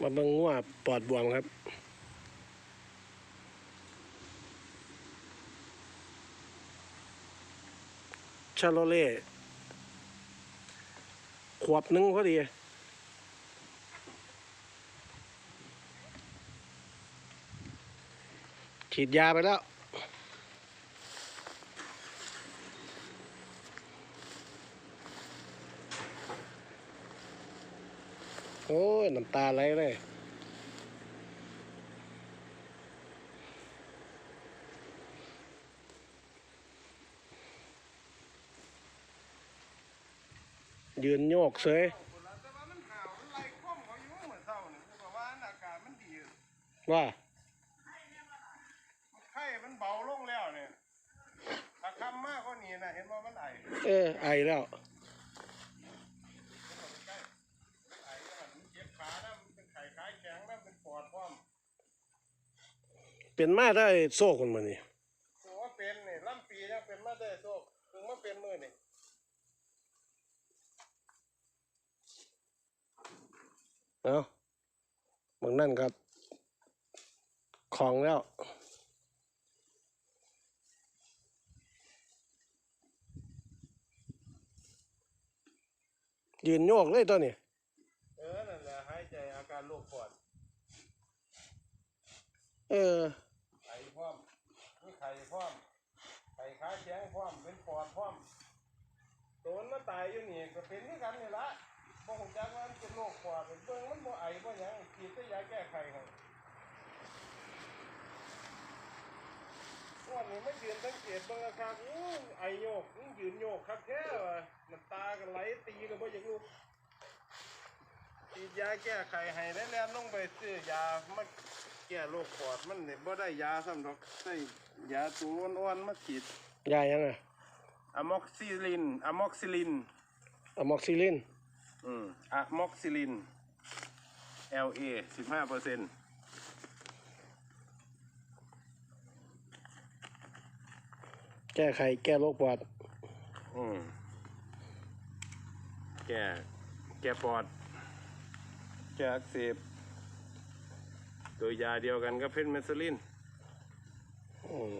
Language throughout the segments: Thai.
มาเบิ่งงัวปอดบวมครับ ชาโลเล่ ขวบหนึงพอดีฉีดยาไปแล้ว โอ้ยน้ำตาไหลเลยยืนโยกเสยแต่ว่ามันหาวมันไล่คว่ำเขาอยู่เหมือนเศร้าเนี่ยเพราะว่าอากาศมันดีว่าไข้มันเบาลงแล้วเนี่ยถ้าคำมากกว่านี้นะเห็นว่ามันไอ เออ ไอแล้ว ไอแล้วมันเจ็บขาแล้วมันเป็นไข้ขาแข็งแล้วเป็นป อดพร้อมเป็นมาได้โซ่คนมานี่ตัวว่าเป็นนี่ลำปียังเป็นมาได้โซกถึงมาเป็นมือนี่เอาบางนั่นครับของแล้ว ยืนโยกเลยตัวนี้ เออนั่นแหละหายใจอาการโรคปอด เออไอพร้อมมีไข้พร้อมไข้ขาแข็งพร้อมเป็นปอดพร้อมตัวมันมาตายอยู่นี่ก็เป็นที่กันนี่ละบ่คงจักว่ามันเป็นโรคปอดเบิ่งมันบ่ไอบ่หยังฉีดแต่ยาแก้ไขให้วันนี้ไม่ยืนสังเกตเบ้างนะครับอู้ไอโยกอู้ยืนโยกครับแค่ว่ะน้ำตากันไหลตีกันบ่อยางลูกฉีดยาแก้ไขให้ได้แล้วลงไปซื้อยามา แก้โรคปอดมันเนี่ยบ่ได้ยาซ้ำดอกใส่ยาตัวอ่อนๆมาฉีดยายังไงอะม็อกซิลินอะม็อกซิลินอะม็อกซิลินอืมอะม็อกซิลิน LA สิบห้าเปอร์เซ็นต์แก้ไขแก้โรคปอด อืมแก้แก้ปอดแก้อักเสบ ตัวยาเดียวกันก็เพนเมซิลินอืม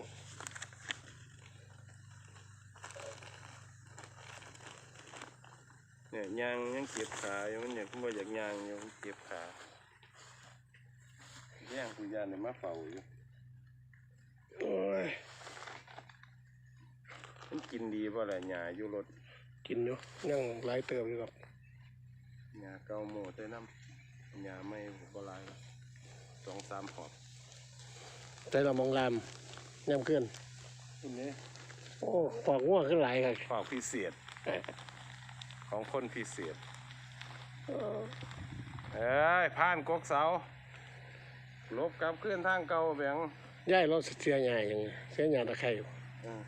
เนี่ยยางยังเก็บขาอยู่มันอยากว่าอยากยางอยู่มันเก็บขาแย่งคุยานเนี่ยมาเฝ้าอยู่โอ้ยมันกินดีป่ะแหละหญ้าอยู่รถกินอยู่ยังหลายเติมอยู่ครับหญ้าเก่าโม่ได้น้ำหญ้าไม่บ่หลาย สองสามหอบแต่เรามองลามย่ำขึ้นทีนี้โอ้ปอกง่วงขึ้นหลายครับฝากพิเศษ ของคนพิเศษ เอ้ยผ่านกกเสาลบกลับขึ้นทางเก่าแบงย่ายเราเสียใหญ่ยังเสียใหญ่ตะไคร่อยู่อืม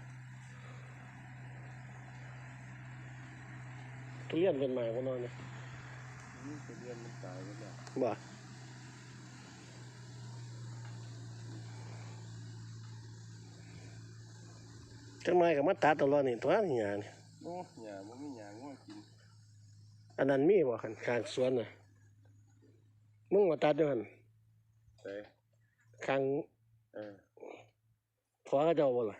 ทุเรียนเป็นมาก็นอนเนี่ยนี่จะเรียนมันตายไปแล้วบ่ จังไมกับมาตัดตลอดนี่ตัวนี่หยานี่โอ้หญ้าบ่มีหญ้างัวกินอันนั้นมีบ่คันข้างสวนน่ะมึงมาตัดด้วยหั่นแต่ข้างเออพอเขาเจ้าบ่ล่ะ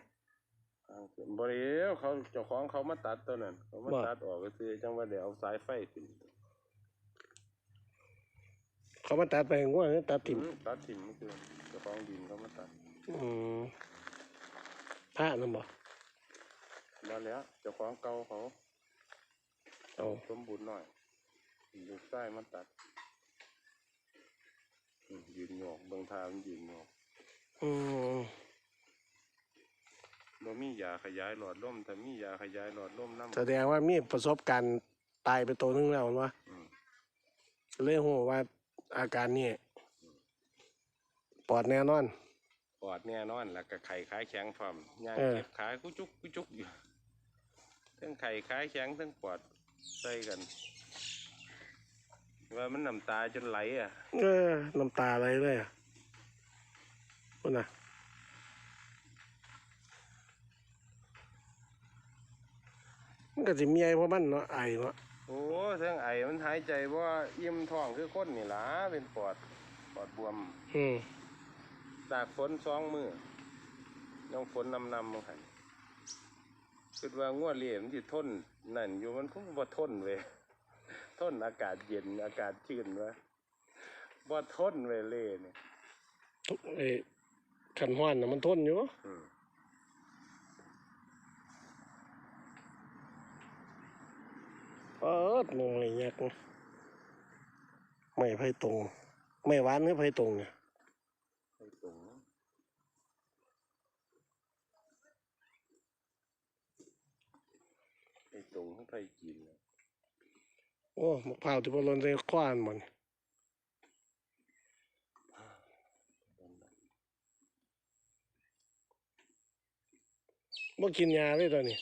ทางขึ้นบ่เดียวเขาเจ้าของเขามาตัดตัวนั้นเขามาว่าตัดออกก็คือจังว่าเดี๋ยวเอาสายไฟขึ้นเขามาตัดไปง่วงหรือตัดถิ่มอืมตัดถิ่มนี่คือเจ้าของดินเขามาตัดอืมพระนั่นบ่ มาแล้วเจ้าของเก่าเขาเอาสมบูรณ์หน่อยลูกใต้มาตัดอืมยืนโยกเบิ่งทางมันยืนโยกอืมบ่มียาขยายหลอดลมแต่มียาขยายหลอดลมนำแสดงว่ามีประสบการณ์ตายไปตัวหนึงแล้ววะอืมเลยหูว่าอาการนี้ปอดแน่นอน ปอดแน่นอนแล้วก็ไข่ขายแข็งพร้อมย่างเออเก็บขายกุจุกกุจุกอยู่ทั้งไข่ขายแข็งทั้งปอดใส่กัน ว่ามันน้ำตาจนไหลอะ เออน้ำตาไหลเลยอะพุ่นน่ะมันก็สิมีไอ้เพราะมันเนาะไอเนาะเโอ้เทั้งไอมันหายใจว่าอิ่มท้องคือคนนี่ล่ะเป็นปอดปอดบวม อืม ตากฝนสองมือน้องฝนนำนำมาหันคิดว่างวดเลี้ยมันสิทนนั่นอยู่มันคงบ่ทนเว้ยทนอากาศเย็นอากาศชื้นวะบ่ทนเว้ยเล่เนี่ยทุกไอ้ขันห้อนน่ะมันทนอยู่อืมเอิดมองไอ้ยักษ์ไม่ไผตรง ไม่หวานคือไผตรงเนี่ย ไปตรงไปตรงให้ ไปกินนะโอ้มะพร้าวที่บ่หล่นใส่คว้านมันบ่กินยาเลยตอนนี้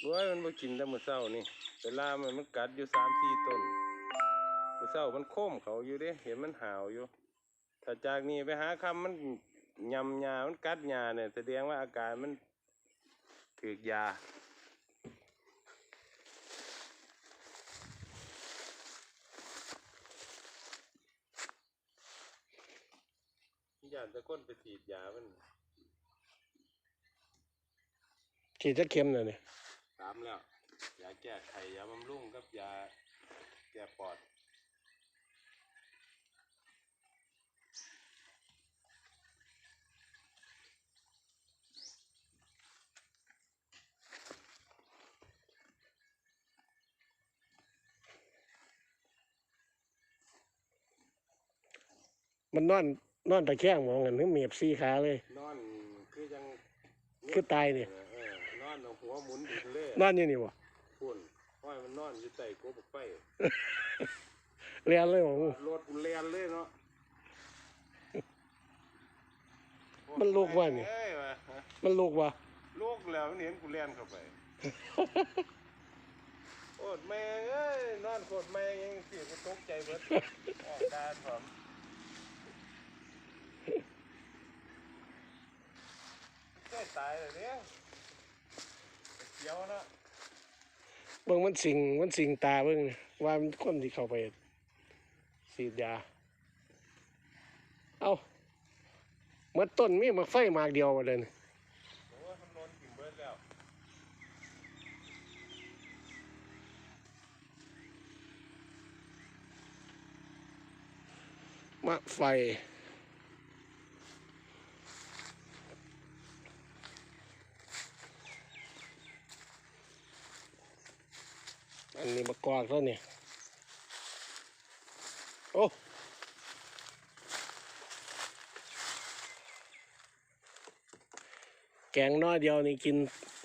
รู้ว่ามันบ่กินแต่มื้อเช้านี่เวลามันมันกัดอยู่สามสี่ต้นมื้อเช้ามันโค้มเขาอยู่เด้ เห็นมันหาวอยู่ ถ้าจากนี้ไปหาคำมันยำยามันกัดยาเนี่ยแสดงว่าอาการมันถือกยา ยากจะก้นไปฉีดยามันฉีดจะเข็มน่ะนี่สามแล้ว ยาแก้ไขยาบำรุงกับยาแก้ปอดมันนอน นอนตะแคงมองกันถึงเมียบสี่ขาเลย นอนคือยังคือตายนี่เออเออนอนเอาหัวหมุนดินเลยนอนอยู่นี่บ่พุ่นห้อยมันนอนอยู่ใต้โกบกไฟเรียนเลยบ่รถกูเลียนเลยเนาะมันลูกว่านี่เอ้ยว่ะฮะมันลูกบ่ลูกแล้วมันเห็นกูเลียนเข้าไปโอดแม่งเอ้ยนอนโคตรแม่งยังเสียกูตกใจเบิดออกการผม ใกล้ตายเลยเนี่ยเขียวเนาะเบิ่งมันสิงมันสิงตาเบิ่งนี่ว่ามันคนที่เข้าไปฉีดยา เอาเมื่อต้นมีมาไฟหมากเดียวบ่เด้นี่โอ้ยมันนอนกินเบิดแล้วมะไฟ นนี้มากอกแล้วเนี่ยโอ้แกงน้อยเดียวนี่กิน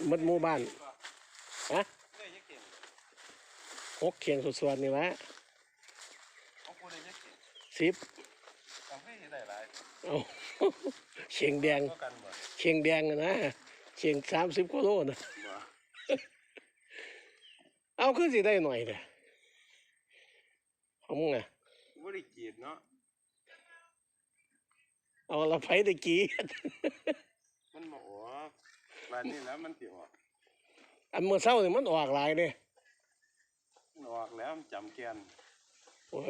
หมดหมู่บ้านฮะได้ยักเก่งหกเขียงสวดๆนี่วะของกูได้ยักเก่งสิบทำให้ได้หลายเอาเชียงแดงก็กันบ่เชียงแดงอะนะเชียงสามสิบกิโลนะบ่ เอาคือสิได้หน่อยเลยเอามึงอะบ่ได้กรีดเนาะเอาละไผตะกี้มันบ่ออกบานนี้แล้วมันสิออกอันเมื่อเช้านี่มันออกหลายเนี่ยมันออกแล้วมันจำแกนโอ้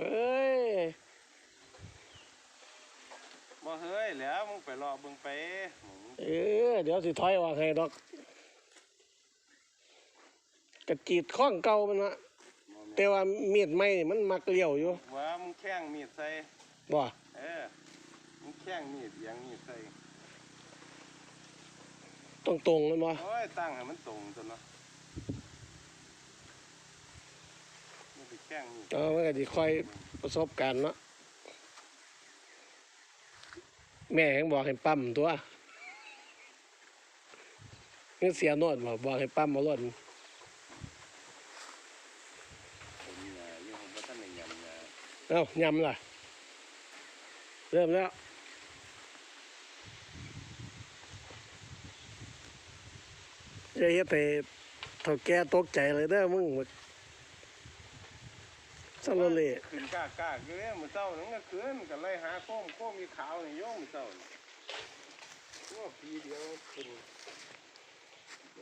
ยบ่เฮ้ยแล้วมึงไปรอเบิ่งไปหมูเออเดี๋ยวสิถอยออกให้ดอก กระจีดข้องเก่ามันวะบ่แม่แต่ว่ามีดไม้นี่มันมักเลี้ยวอยู่นว่ามึงแข้งมีดใส่ บ่เออ มึงแข้งมีดเอียังมีดใส่ตรงตรงๆมันบ่โอ้ย ตั้งให้มันตรงตัวเนาะมึงไปแข้งมีดเออมันก็สิค่อยประสบการณ์เนาะแม่ยังบอกให้ปั๊มตัวเงินเสียโนวดบอกบอกให้ปั๊มเอารถผมหนาอยู่ผมบ่ทันได้ยำหนา เอ้ายำล่ะ เริ่มแล้วอย่าเฮ็ดให้เท่าแก่ตกใจเลยเด้อมึงบักสโลเลขึ้นกากากอยู่เนี่ยมื้อเช้านั่นก็ขึ้นก็เลยหาโค้มโค้มมีขาวนี่โยมมื้อเช้านี่ว่าปีเดียวขึ้น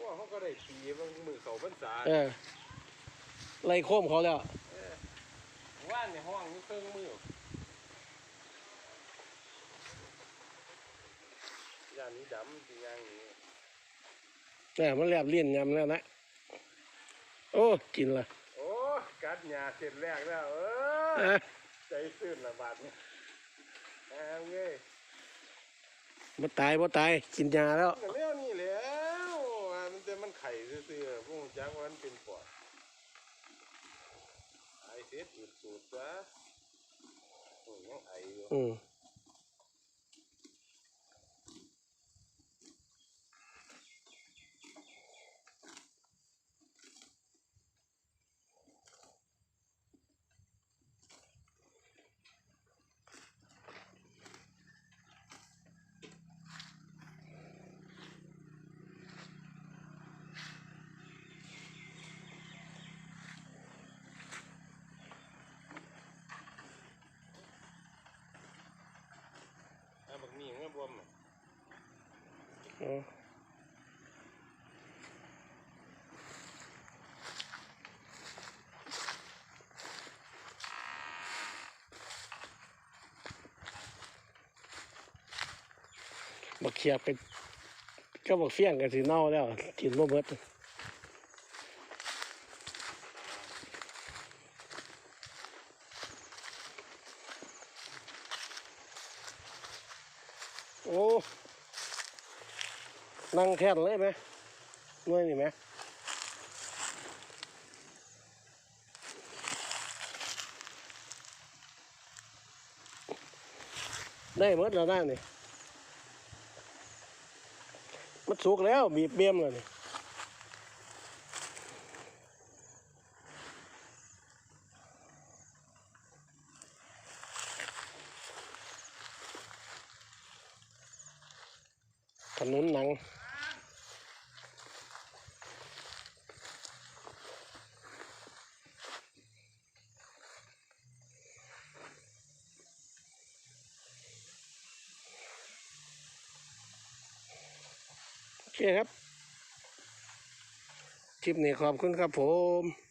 ว่าเขาก็ได้ปีบางมือเขาพรรษาเออไล่โค้มเขาแล้ว ว่านในห้องนี่เครื่องมือยันดำสิยังนี้เนี่ยมันแลบเลี่ยนยำแล้วนะ โอ้ กินละโอ้กัดหญ้าเสร็จแรกแล้ว เอออะใจซื่นละบาดนี้แอ้งเอ้ยบ่ตายบ่ตายกินยาแล้วก็แล้วนี่แหล้วอ่ามันแต่มันไข่ซื่อๆพวกจักว่ามันเป็นปอด ไอเสร็จอืดสูดซะโอ้ยยังไออยู่ อืม อ่าบักนี่มันก็บวมน่ะ อ๋อ บักเขียบไปก็บักเฟี้ยงกันสิเน่าแล้วกินบ่เบิดโอ้ นั่งแท่นเลยไหมหน่วยนี่ไหมได้หมดแล้วนะนี่มันสุกแล้ว บีบเบี้ยมแล้วนี่ขนุนหนัง โอเคครับ คลิปนี้ขอบคุณครับผม